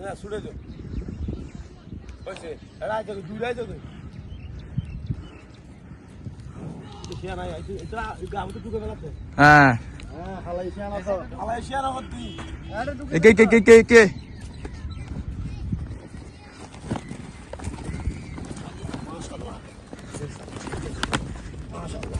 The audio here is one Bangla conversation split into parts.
না ছুটে যাও হয়েছে এটা আইতে নাই আইতে তো হ্যাঁ। হ্যাঁ কে কে কে কে কে? টুকে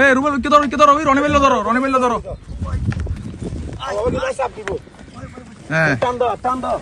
এ রুবেল কে ধরো কে ধরো ওই রনি মেলে ধরো রনি মেলে ধরো। হ্যাঁ। টান দাও টান দাও।